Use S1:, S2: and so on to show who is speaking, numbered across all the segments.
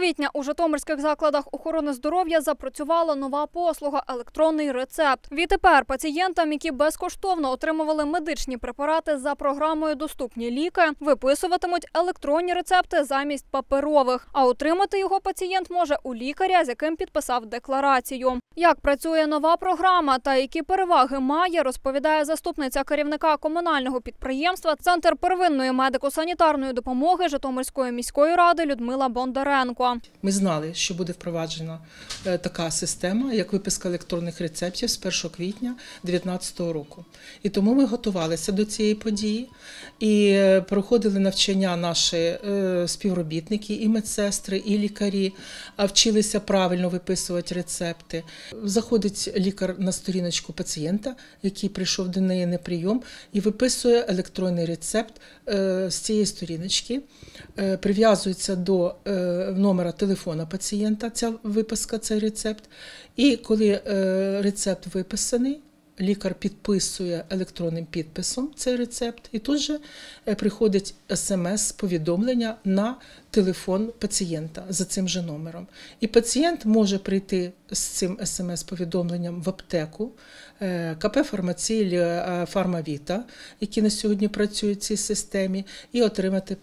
S1: квітня у Житомирських закладах охорони здоров'я запрацювала нова послуга електронний рецепт. Відтепер пацієнтам, які безкоштовно отримували медичні препарати за програмою Доступні ліки, виписуватимуть електронні рецепти замість паперових. А отримати його пацієнт може у лікаря, з яким підписав декларацію. Як працює нова програма та які переваги має, розповідає заступниця керівника комунального підприємства Центр первинної медико-санітарної допомоги Житомирської міської ради Людмила Бондаренко.
S2: Ми знали, що буде впроваджена е, така система, як виписка електронних рецептів з 1 квітня 2019 року. І тому ми готувалися до цієї події і е, проходили навчання наші е, співробітники, і медсестри, і лікарі, вчилися правильно виписувати рецепти. Заходить лікар на сторіночку пацієнта, який прийшов до неї на прийом, і виписує електронний рецепт з цієї сторіночки. Прив'язується до е, номера телефона пацієнта ця виписка, цей рецепт. І коли е, рецепт виписаний, лікар підписує електронним підписом цей рецепт, і тут же е, приходить смс-повідомлення на телефон пацієнта за цим же номером. І пацієнт може прийти з цим смс-повідомленням в аптеку е, КП «Фармація» е, «Фармавіта», які на сьогодні працюють в цій системі, і отримати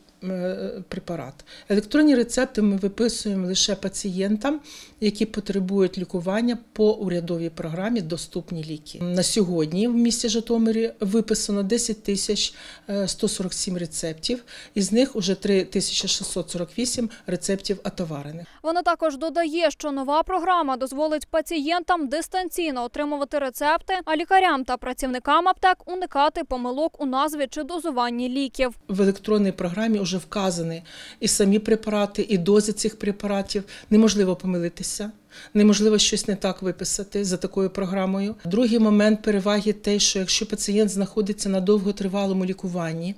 S2: препарат. Електронні рецепти ми виписуємо лише пацієнтам, які потребують лікування по урядовій програмі Доступні ліки. На сьогодні в місті Житомирі виписано 10 тисяч е, 147 рецептів, із них уже 3 тисячі 648 рецептів отоварених.
S1: Вона також додає, що нова програма дозволить пацієнтам дистанційно отримувати рецепти, а лікарям та працівникам аптек уникати помилок у назві чи дозуванні ліків.
S2: В електронній програмі вже вказані і самі препарати, і дози цих препаратів. Неможливо помилитися. Неможливо щось не так виписати за такою програмою. Другий момент переваги те, що якщо пацієнт знаходиться на довготривалому лікуванні,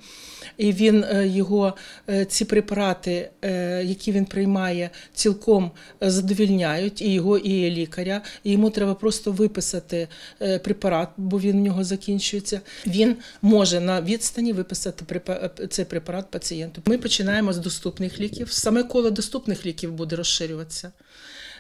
S2: і він е, його е, ці препарати, е, які він приймає, цілком задовільняють і його, і лікаря. І йому треба просто виписати препарат, бо він в нього закінчується. Він може на відстані виписати цей препарат пацієнту. Ми починаємо з доступних ліків. Саме коло доступних ліків буде розширюватися.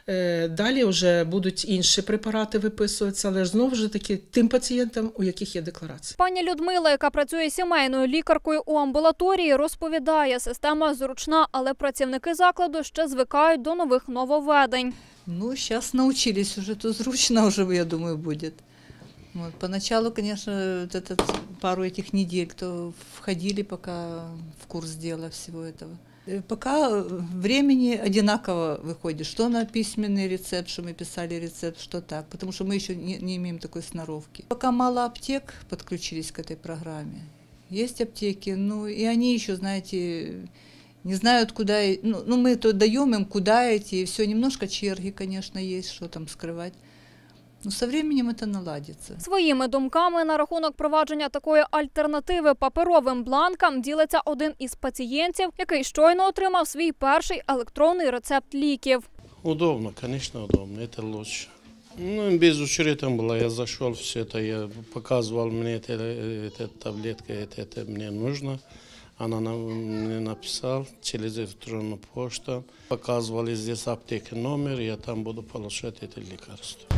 S2: Е, Далі вже будуть інші препарати виписуватися, але ж знову ж таки тим пацієнтам, у яких є декларація.
S1: Пані Людмила, яка працює сімейною лікаркою у амбулаторії, розповідає, система зручна, але працівники закладу ще звикають до нових нововведень.
S3: Ну, сейчас научились уже, то зручно уже, я думаю, будет. Вот. Поначалу, конечно, вот этот, пару этих недель, кто входили пока в курс дела всего этого. Э, Пока э, времени одинаково выходит, что на письменный рецепт, что мы писали рецепт, что так, потому что мы еще не, не имеем такой сноровки. Пока мало аптек подключились к этой программе. Есть аптеки, ну и они еще, знаете, не знают, куда... и- Ну, ну мы то даем им, куда идти, и все. Немножко черги, конечно, есть, что там скрывать. Но со временем это наладится.
S1: Своїми думками на рахунок провадження такої альтернативи паперовим бланкам ділиться один із пацієнтів, який щойно отримав свій перший електронний рецепт ліків.
S4: Удобно, конечно, удобно, это лучше. Ну, без учета там было, я зашел, все это, я показывал мне, это, эта таблетка, это, это мне нужно. Она нам, мне написала через электронную почту. Показывали здесь аптеки номер, я там буду получать это лекарство.